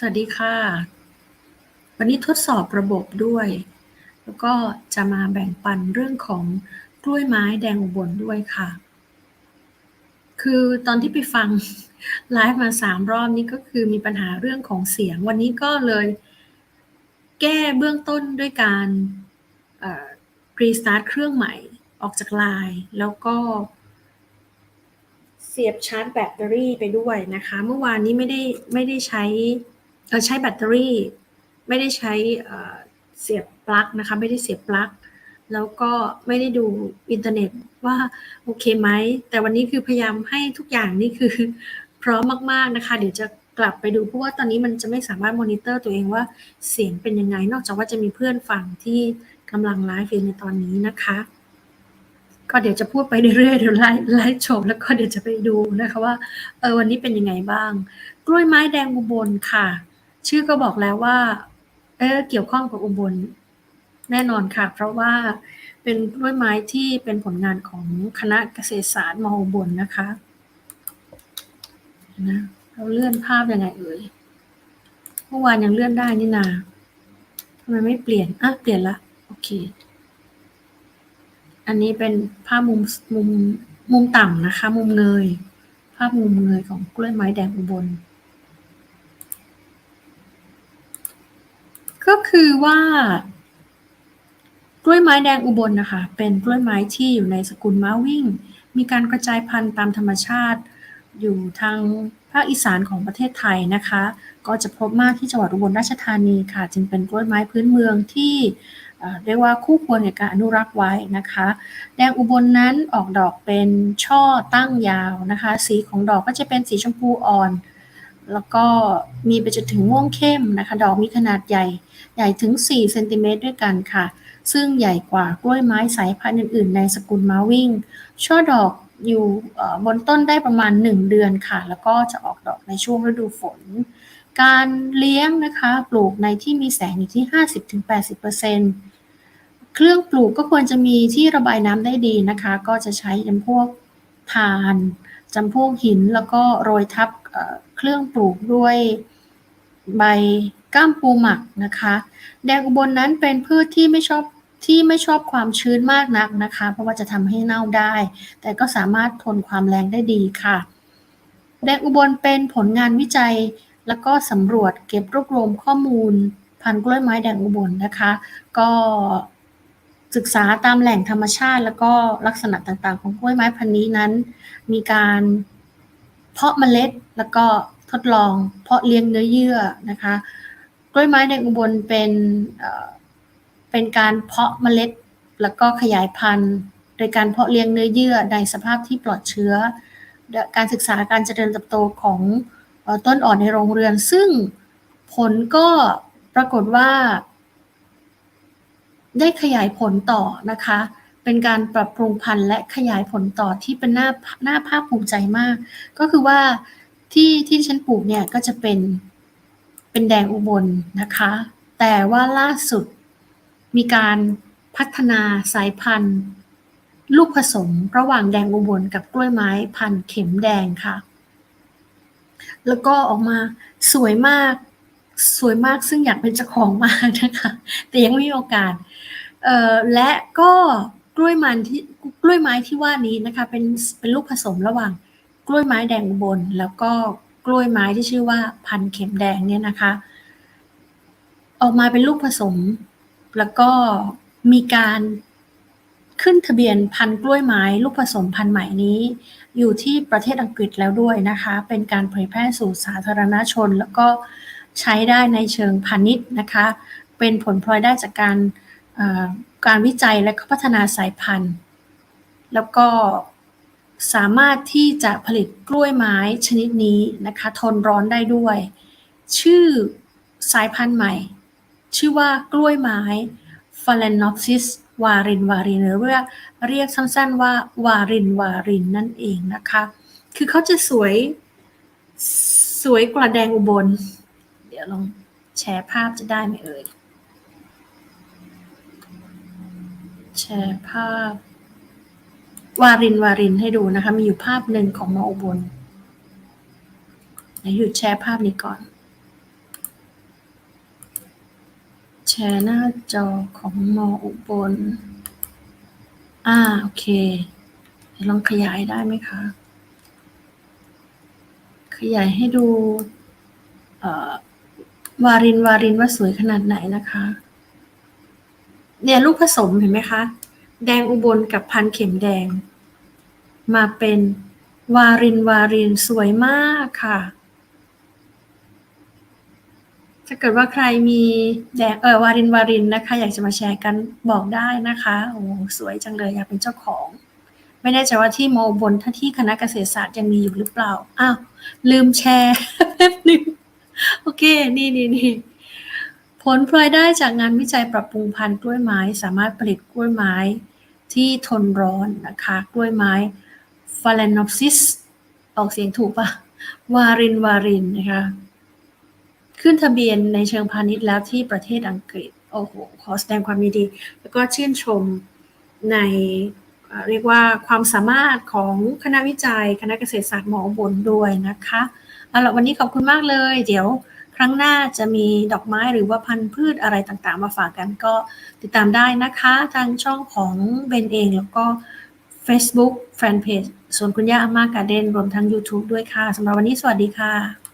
สวัสดีค่ะ วันนี้ทดสอบระบบด้วย แล้วก็จะมาแบ่งปันเรื่องของกล้วยไม้แดงอุบลด้วยค่ะ คือตอนที่ไปฟังไลฟ์มาสามรอบนี้ก็คือมีปัญหาเรื่องของเสียง วันนี้ก็เลยแก้เบื้องต้นด้วยการรีสตาร์ทเครื่องใหม่ออกจากไลน์แล้วก็เสียบชาร์จแบตเตอรี่ไปด้วยนะคะ เมื่อวานนี้ไม่ได้ไม่ได้ใช้ เออใช้แบตเตอรี่ ไม่ได้ใช้เสียบปลั๊กนะคะ ไม่ได้เสียบปลั๊กแล้วก็ไม่ได้ดูอินเทอร์เน็ตว่าโอเคไหม แต่วันนี้คือพยายามให้ทุกอย่างนี่คือพร้อมมากๆนะคะ เดี๋ยวจะกลับไปดูเพราะว่าตอนนี้มันจะไม่สามารถมอนิเตอร์ตัวเองว่าเสียงเป็นยังไง นอกจากว่าจะมีเพื่อนฟังที่กำลังไลฟ์ในตอนนี้นะคะ ก็เดี๋ยวจะพูดไปเรื่อยๆเดี๋ยวไล่ไล่จบแล้วก็เดี๋ยวจะไปดูนะคะว่าเออวันนี้เป็นยังไงบ้าง กล้วยไม้แดงอุบลค่ะ ชื่อก็บอกแล้วว่า เออเกี่ยวข้องกับอุบลแน่นอนค่ะ เพราะว่าเป็นกล้วยไม้ที่เป็นผลงานของคณะเกษตรศาสตร์มอุบลนะคะนะเราเลื่อนภาพยังไงเอ่ยเมื่อวานยังเลื่อนได้นี่นาทำไมไม่เปลี่ยนอะเปลี่ยนละโอเค อันนี้เป็นภาพมุมมุมมุมต่ำนะคะ มุมเงย ภาพมุมเงยของกล้วยไม้แดงอุบล ก็คือว่ากล้วยไม้แดงอุบลนะคะ เป็นกล้วยไม้ที่อยู่ในสกุลม้าวิ่ง มีการกระจายพันธุ์ตามธรรมชาติ อยู่ทางภาคอีสานของประเทศไทยนะคะ ก็จะพบมากที่จังหวัดอุบลราชธานีค่ะ จึงเป็นกล้วยไม้พื้นเมืองที่เรียกว่าคู่ควรในการอนุรักษ์ไว้นะคะ แดงอุบลนนั้นออกดอกเป็นช่อตั้งยาวนะคะ สีของดอกก็จะเป็นสีชมพูอ่อน แล้วก็มีไปจนถึงม่วงเข้มนะคะ ดอกมีขนาดใหญ่ ใหญ่ถึง 4 เซนติเมตรด้วยกันค่ะ ซึ่งใหญ่กว่ากล้วยไม้สายพันธุ์อื่น ๆ ในสกุลมาวิ่ง ช่อดอกอยู่บนต้นได้ประมาณ 1 เดือนค่ะ แล้วก็จะออกดอกในช่วงฤดูฝน การเลี้ยงนะคะ ปลูกในที่มีแสงอยู่ที่ 50-80%เครื่องปลูกก็ควรจะมีที่ระบายน้ำได้ดีนะคะ ก็จะใช้จำพวกทานจำพวกหินแล้วก็โรยทับ เครื่องปลูกด้วยใบก้ามปูหมักนะคะ แดงอุบลนนั้นเป็นพืชที่ไม่ชอบที่ไม่ชอบความชื้นมากนักนะคะ เพราะว่าจะทำให้เน่าได้ แต่ก็สามารถทนความแรงได้ดีค่ะ แดงอุบลเป็นผลงานวิจัย แล้วก็สำรวจเก็บรวบรวมข้อมูล พันธุ์กล้วยไม้แดงอุบลนะคะ ก็ศึกษาตามแหล่งธรรมชาติ แล้วก็ลักษณะต่างๆ ของกล้วยไม้พันธุ์นี้นั้น มีการ เพาะเมล็ดแล้วก็ทดลอง เพาะเลี้ยงเนื้อเยื่อนะคะกล้วยไม้แดงอุบลเป็นเป็นการเพาะเมล็ด แล้วก็ขยายพันธุ์ โดยการเพาะเลี้ยงเนื้อเยื่อในสภาพที่ปลอดเชื้อ การศึกษาการเจริญเติบโตของต้นอ่อนในโรงเรือน ซึ่งผลก็ปรากฏว่า ได้ขยายผลต่อนะคะ เป็นการปรับปรุงพันธุ์และขยายผลต่อที่เป็นหน้าหน้าภาคภูมิใจมาก ก็คือว่าที่ที่ฉันปลูกเนี่ยก็จะเป็นเป็นแดงอุบลนะคะ แต่ว่าล่าสุดมีการพัฒนาสายพันธุ์ ลูกผสมระหว่างแดงอุบลกับกล้วยไม้พันธุ์เข็มแดงค่ะ แล้วก็ออกมาสวยมากสวยมากซึ่งอยากเป็นเจ้าของมากนะคะ แต่ยังไม่มีโอกาสเออและก็ กล้วยมันที่กล้วยไม้ที่ว่านี้นะคะ เป็นเป็นลูกผสมระหว่าง กล้วยไม้แดงบลแล้วก็กล้วยไม้ที่ชื่อว่าพันเข็มแดงเนี่ยนะคะ ออกมาเป็นลูกผสม แล้วก็มีการขึ้นทะเบียนพันกล้วยไม้ ลูกผสมพันธุ์ใหม่นี้ อยู่ที่ประเทศอังกฤษแล้วด้วยนะคะ เป็นการเผยแพร่สู่สาธารณชน แล้วก็ใช้ได้ในเชิงพาณิชย์นะคะ เป็นผลพลอยได้จากการ การวิจัยและพัฒนาสายพันธุ์ แล้วก็สามารถที่จะผลิตกล้วยไม้ชนิดนี้นะคะทนร้อนได้ด้วย ชื่อสายพันธุ์ใหม่ ชื่อว่ากล้วยไม้ Phalaenopsis วารินวารินหรือเรียกเรียกสั้นๆว่าวารินวารินนั่นเองนะคะ คือเขาจะสวยสวยกว่าแดงอุบล เดี๋ยวลองแชร์ภาพจะได้ไหมเอ่ย แช ร์ภาพ วารินวารินให้ดูนะคะ มีอยู่ภาพหนึ่งของมออุบลหยุดแชร์ภาพนี้ก่อน แชร์หน้าจอของมออุบล อ่า โอเค ลองขยายได้ไหมคะ ขยายให้ดูวารินวารินว่าสวยขนาดไหนนะคะ เนี่ยลูกผสมเห็นไหมคะ แดงอุบลกับพันเข็มแดง มาเป็นวารินวารินสวยมากค่ะ ถ้าเกิดว่าใครมีแดงเออวารินวารินนะคะ อยากจะมาแชร์กันบอกได้นะคะโอ้สวยจังเลยอยากเป็นเจ้าของ ไม่แน่ใจว่าที่โมบนถ้าที่คณะเกษตรศาสตร์ยังมีอยู่หรือเปล่าอ้าวลืมแชร์แป๊บนึงโอเค นี่นี่นี่ ผลพลอยได้จากงานวิจัยปรับปรุงพันธุ์กล้วยไม้ สามารถผลิตกล้วยไม้ที่ทนร้อนนะคะ กล้วยไม้ f a l a n o p s i s ออกเสียงถูกปะวารินวารินนะคะ ขึ้นทะเบียนในเชิงพาณิชย์แล้วที่ประเทศอังกฤษ โอ้โห ขอแสดงความยินดี แล้วก็ชื่นชมในเอ่อเรียกว่าความสามารถของคณะวิจัย คณะเกษตรศาสตร์หมอบนด้วยนะคะเอาละวันนี้ขอบคุณมากเลย เดี๋ยว ครั้งหน้าจะมีดอกไม้หรือว่าพันธุ์พืชอะไรต่างๆ มาฝากกันก็ติดตามได้นะคะทางช่องของเบนเองแล้วก็ Facebook Fanpage ส่วนคุณย่าอาม่าการ์เดนรวมทั้ง YouTube ด้วยค่ะสำหรับวันนี้สวัสดีค่ะ